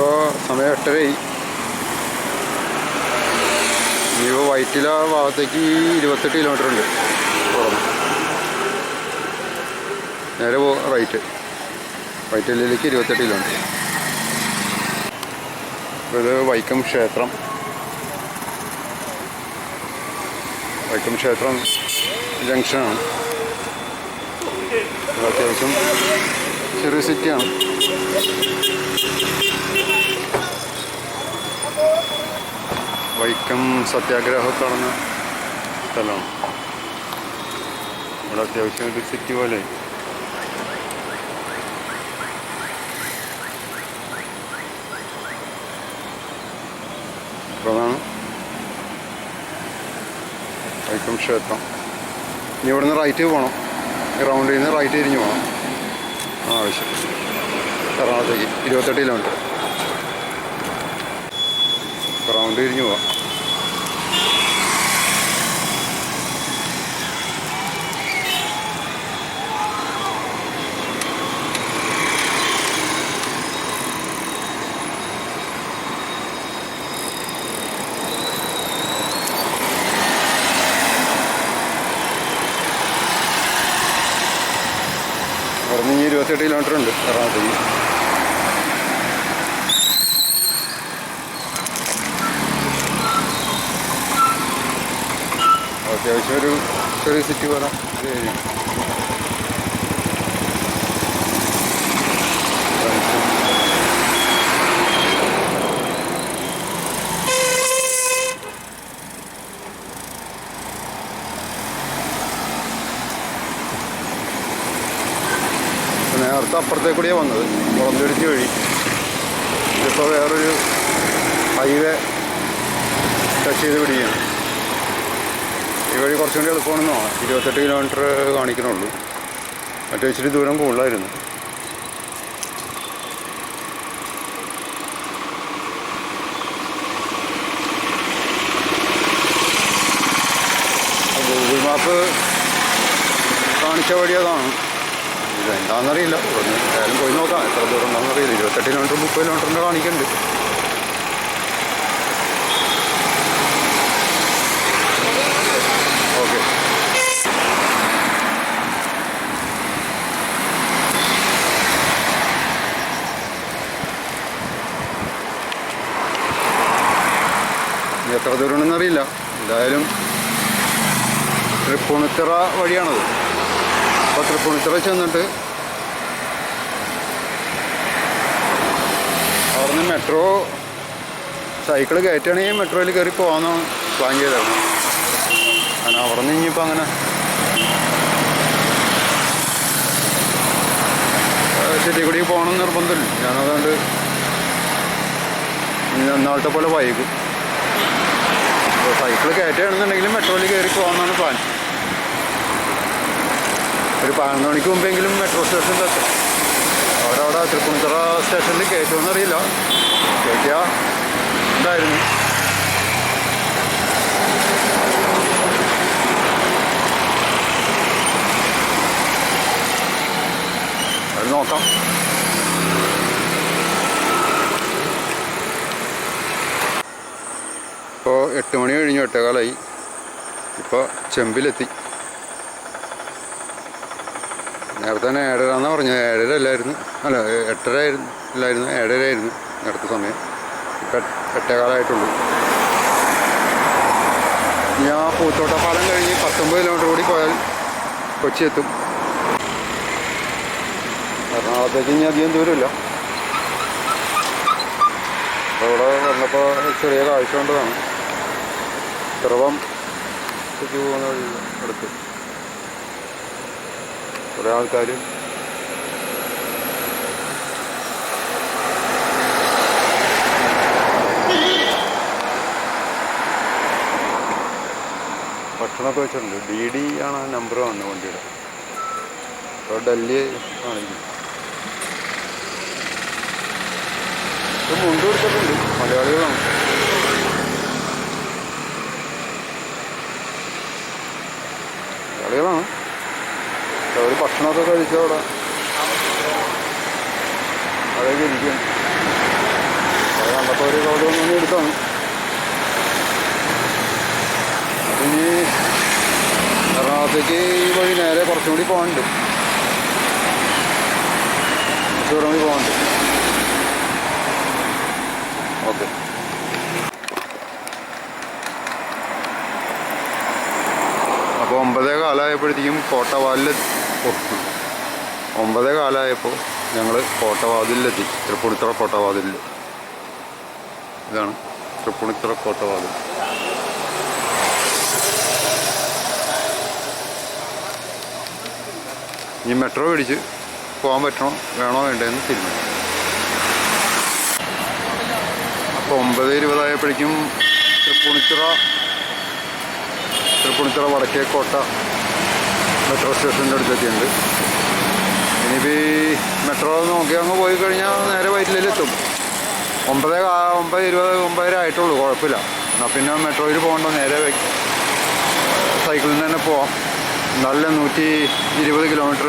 ഇപ്പോൾ സമയം എട്ടരയായി. ഇനിയിപ്പോൾ വൈറ്റില ഭാഗത്തേക്ക് ഇരുപത്തെട്ട് കിലോമീറ്റർ ഉണ്ട്. തുറന്ന് നേരെ പോ റൈറ്റ് വൈറ്റിലയിലേക്ക് ഇരുപത്തെട്ട് കിലോമീറ്റർ ഇത് വൈക്കം ക്ഷേത്രം. വൈക്കം ക്ഷേത്രം ജംഗ്ഷനാണ് അത്യാവശ്യം ചെറിയ സിറ്റിയാണ് വൈക്കം സത്യാഗ്രഹമൊക്കെ നടന്ന സ്ഥലമാണ്. ഇവിടെ അത്യാവശ്യം ഒരു സിറ്റി പോലെ. അതാണ് വൈക്കം ക്ഷേത്രം. ഇനി ഇവിടുന്ന് റൈറ്റ് പോകണം ഗ്രൗണ്ടിൽ നിന്ന് റൈറ്റ് തിരിഞ്ഞ് പോകണം ആവശ്യം. എറണാകുളത്തേക്ക്. ഇരുപത്തെട്ട് കിലോമീറ്റർ. റൗണ്ട് തിരിഞ്ഞ് പോവാം ഇവിടുന്ന് ഇനി ഇരുപത്തെട്ട് കിലോമീറ്റർ ഉണ്ട് എറണാകുളത്തേക്ക്. അത്യാവശ്യം ഒരു ചെറിയ സിറ്റി പോലെ ഇത് ഏരിയ. അപ്പുറത്തേ കൂടിയാണ് വന്നത്. മുളന്തിരിച്ച് വഴി. ഇതിപ്പോൾ വേറൊരു ഹൈവേ ടച്ച് ചെയ്ത് പിടിക്കുകയാണ്. ഈ വഴി കുറച്ചും കൂടി എളുപ്പമാണെന്ന് തോന്നാം ഇരുപത്തെട്ട് കിലോമീറ്റർ കാണിക്കണുള്ളൂ. മറ്റേ ഇച്ചിരി ദൂരം കൂടുതലായിരുന്നു. ഗൂഗിൾ മാപ്പ് കാണിച്ച വഴി അതാണ്. എന്താണെന്നറിയില്ല. ഒന്ന് ഏതായാലും പോയി നോക്കാം. എത്ര ദൂരം ഉണ്ടെന്നറിയില്ല ഇരുപത്തെട്ട് കിലോമീറ്റർ മുപ്പത് കിലോമീറ്ററിന്റെ കാണിക്കുന്നുണ്ട്. ഓക്കെ. എത്ര ദൂരമാണെന്നറിയില്ല എന്തായാലും തൃപ്പൂണിത്തറ വഴിയാണത്. അപ്പോൾ തൃപ്പൂണിത്തറ ചെന്നിട്ട് അവിടുന്ന് മെട്രോ സൈക്കിൾ കയറ്റുകയാണെങ്കിൽ മെട്രോയിൽ കയറി പോകാമെന്നാണ് പ്ലാൻ ചെയ്തതാണ്. കാരണം അവിടെ നിന്ന് ഇനിയിപ്പോൾ അങ്ങനെ സിറ്റി കൂടി പോകണം നിർബന്ധമില്ല. ഞാനതുകൊണ്ട് ഇനി നാളത്തെ പോലെ വൈകും. സൈക്കിൾ കയറ്റുകയാണെന്നുണ്ടെങ്കിൽ മെട്രോയിൽ കയറി പോകാമെന്നാണ് പ്ലാൻ ഒരു പതിനൊന്ന് മണിക്ക് മുമ്പെങ്കിലും മെട്രോ സ്റ്റേഷനിൽ അവിടെ അവരവിടെ തൃപ്പൂണിത്തറ സ്റ്റേഷനിൽ കയറ്റുമെന്ന് അറിയില്ല. കയറ്റിയ ഉണ്ടായിരുന്നു അത് നോക്കാം. ഇപ്പോൾ എട്ട് മണി കഴിഞ്ഞു എട്ടേകാലായി. ഇപ്പോൾ ചെമ്പിലെത്തി. നേരത്തെ തന്നെ ഏഴര എന്നാ പറഞ്ഞത്. ഏഴര അല്ലായിരുന്നു അല്ല എട്ടര ആയിരുന്നു അല്ലായിരുന്നു ഏഴര ആയിരുന്നു നേരത്തെ സമയം. ഇപ്പം എട്ടേകാലമായിട്ടുള്ളൂ ഞാൻ പൂത്തോട്ടപ്പാലം കഴിഞ്ഞ് പത്തൊമ്പത് കിലോമീറ്റർ കൂടി പോയാൽ കൊച്ചി എത്തും എറണാകുളത്തേക്ക് ഇനി അധികം ദൂരമില്ല. അപ്പോൾ ഇവിടെ വന്നപ്പോൾ ചെറിയ കാഴ്ച കൊണ്ടതാണ് ചെറുപ്പം പോകുന്ന വഴി അടുത്ത്. കുറേ ആൾക്കാർ ഭക്ഷണമൊക്കെ വെച്ചിട്ടുണ്ട്. ഡി ഡി ആണ് ആ നമ്പർ വന്നത് വണ്ടിയുടെ. അപ്പോൾ ഡൽഹി ആണെങ്കിൽ. ഇത് മുണ്ട് മലയാളികളാണ്. ഭക്ഷണമൊക്കെ കഴിച്ചോടെ അതൊക്കെ ഇരിക്കും. അപ്പോൾ ഒരു കൗതുകം ഒന്ന് എടുത്താണ്. ഇനി എറണാകുളത്തേക്ക് ഈ വഴി നേരെ കുറച്ചും കൂടി പോകാനുണ്ട്. കുറച്ച് ദൂരം കൂടി പോകാനുണ്ട്. ഓക്കെ. അപ്പോൾ ഒമ്പതേ കാലമായപ്പോഴത്തേക്കും കോട്ടവാലിൽ ഒമ്പതേ കാലമായപ്പോൾ ഞങ്ങൾ കോട്ടവാതിലെത്തി തൃപ്പൂണിത്തുറ കോട്ടവാതിലിൽ ഇതാണ് തൃപ്പൂണിത്തുറ കോട്ടവാതിൽ. ഇനി മെട്രോ പിടിച്ച് പോകാൻ പറ്റണോ വേണോ വേണ്ടതെന്ന് തീരുമാനിക്കും അപ്പോൾ ഒമ്പത് ഇരുപതായപ്പോഴേക്കും തൃപ്പൂണിത്തുറ തൃപ്പൂണിത്തുറ വടക്കേക്കോട്ട മെട്രോ സ്റ്റേഷന്റെ അടുത്തെത്തിയുണ്ട് ഇനിയിപ്പോൾ ഈ മെട്രോ നോക്കി അങ്ങ് പോയി കഴിഞ്ഞാൽ നേരെ വയറ്റിലെത്തും. ഒമ്പത് ഒമ്പത് ഇരുപത് ഒമ്പതര ആയിട്ടുള്ളൂ കുഴപ്പമില്ല. എന്നാൽ പിന്നെ മെട്രോയിൽ പോകണ്ട നേരെ സൈക്കിളിൽ നിന്ന് തന്നെ പോവാം. നല്ല നൂറ്റി ഇരുപത് കിലോമീറ്റർ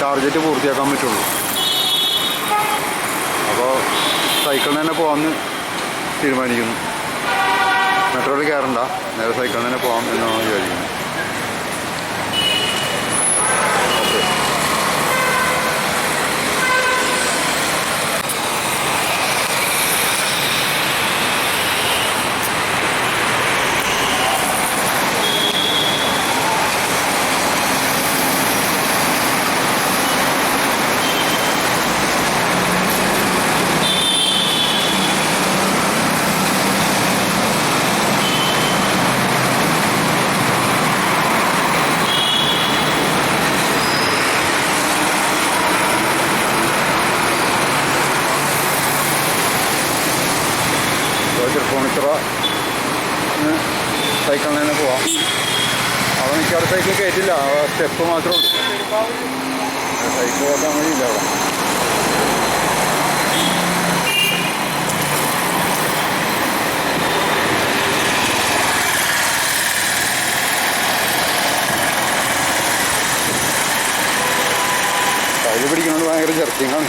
ടാർഗറ്റ് പൂർത്തിയാക്കാൻ പറ്റുള്ളൂ. അപ്പോൾ സൈക്കിളിൽ തന്നെ പോകാമെന്ന് തീരുമാനിക്കുന്നു. മെട്രോയിൽ കയറണ്ട നേരെ സൈക്കിളിൽ തന്നെ പോകാം എന്നാണ് വിചാരിക്കുന്നത് ഓക്കെ തൃപ്പൂണിത്തുറ സൈക്കിളിൽ തന്നെ പോവാം അവിടെ മിക്കവാറും സൈക്കിൾ കയറ്റില്ല സ്റ്റെപ്പ് മാത്രമേ ഉള്ളൂ സൈക്കിൾ ഓട്ടാൻ വഴിയില്ല അവിടെ കയ്യിൽ പിടിക്കുന്നത് ഭയങ്കര ജർക്കിങ്ങാണ്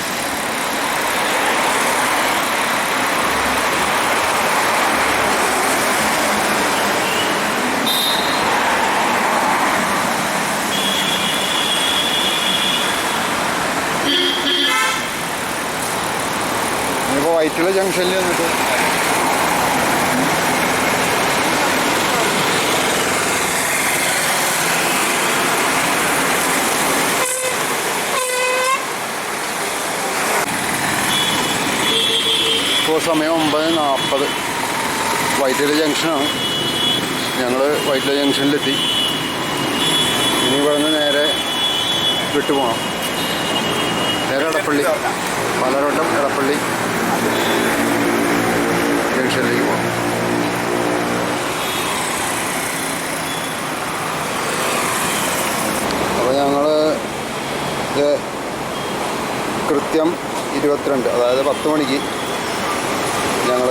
വൈറ്റില ജംഗ്ഷനിൽ നിന്നിട്ട് ഇപ്പോൾ സമയം ഒമ്പത് നാൽപ്പത്. വൈറ്റില ജംഗ്ഷനാണ്. ഞങ്ങൾ വൈറ്റില ജംഗ്ഷനിലെത്തി. ഇനി ഇവിടെ നിന്ന് നേരെ വിട്ടുപോകണം നേരെ എടപ്പള്ളി. പലരോട്ടം എടപ്പള്ളി. ജംഗ്ഷനിലേക്ക് പോകാം അപ്പോൾ ഞങ്ങൾ ഇത് കൃത്യം ഇരുപത്തിരണ്ട് അതായത് പത്ത് മണിക്ക് ഞങ്ങൾ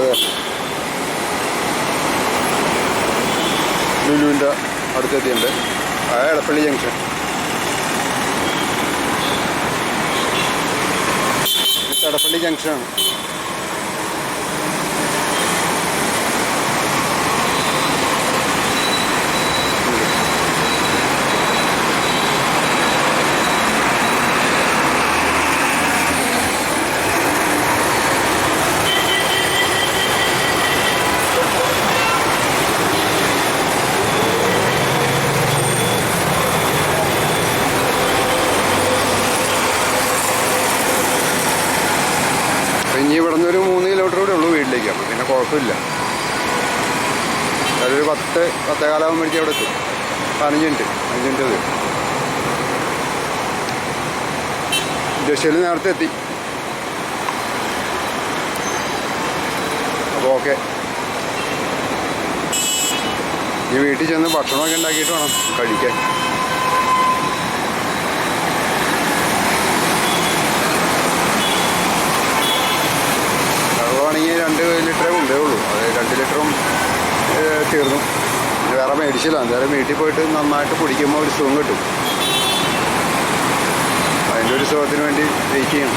ലുലുവിന്റെ അടുത്തെത്തിയിട്ടുണ്ട്. ആ എടപ്പള്ളി ജംഗ്ഷൻ എടപ്പള്ളി ജംഗ്ഷനാണ് ഇനി ഇവിടെ നിന്ന് ഒരു മൂന്ന് കിലോമീറ്റർ കൂടെ ഉള്ളൂ വീട്ടിലേക്ക്. അപ്പം പിന്നെ കുഴപ്പമില്ല. അതൊരു പത്ത് പത്തേ കാലാവുമ്പോഴേക്ക് അവിടെ എത്തും. പതിനഞ്ച് മിനിറ്റ് അഞ്ച് മിനിറ്റ് അത് ജഷയിൽ നേരത്തെ എത്തി. അപ്പോൾ ഓക്കെ. ഈ വീട്ടിൽ ചെന്ന് ഭക്ഷണമൊക്കെ ഉണ്ടാക്കിയിട്ട് വേണം കഴിക്കാൻ. ആണെങ്കിൽ രണ്ട് ലിറ്ററേ കൊണ്ടേ ഉള്ളൂ അത് രണ്ട് ലിറ്ററും തീർന്നു. വേറെ മേടിച്ചില്ല. എന്തായാലും വീട്ടിൽ പോയിട്ട് നന്നായിട്ട് കുടിക്കുമ്പോൾ ഒരു സുഖം കിട്ടും. അതിന്റെ ഒരു സുഖത്തിന് വേണ്ടി വെയിറ്റ് ചെയ്യണം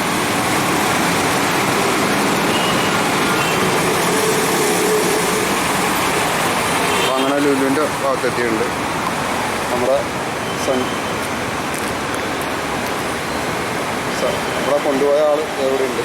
അപ്പം അങ്ങനെ ലുലുവിന്റെ ഭാഗത്തെത്തിയുണ്ട് നമ്മുടെ സൺ നമ്മളെ കൊണ്ടുപോയ ആൾ എവിടെയുണ്ട്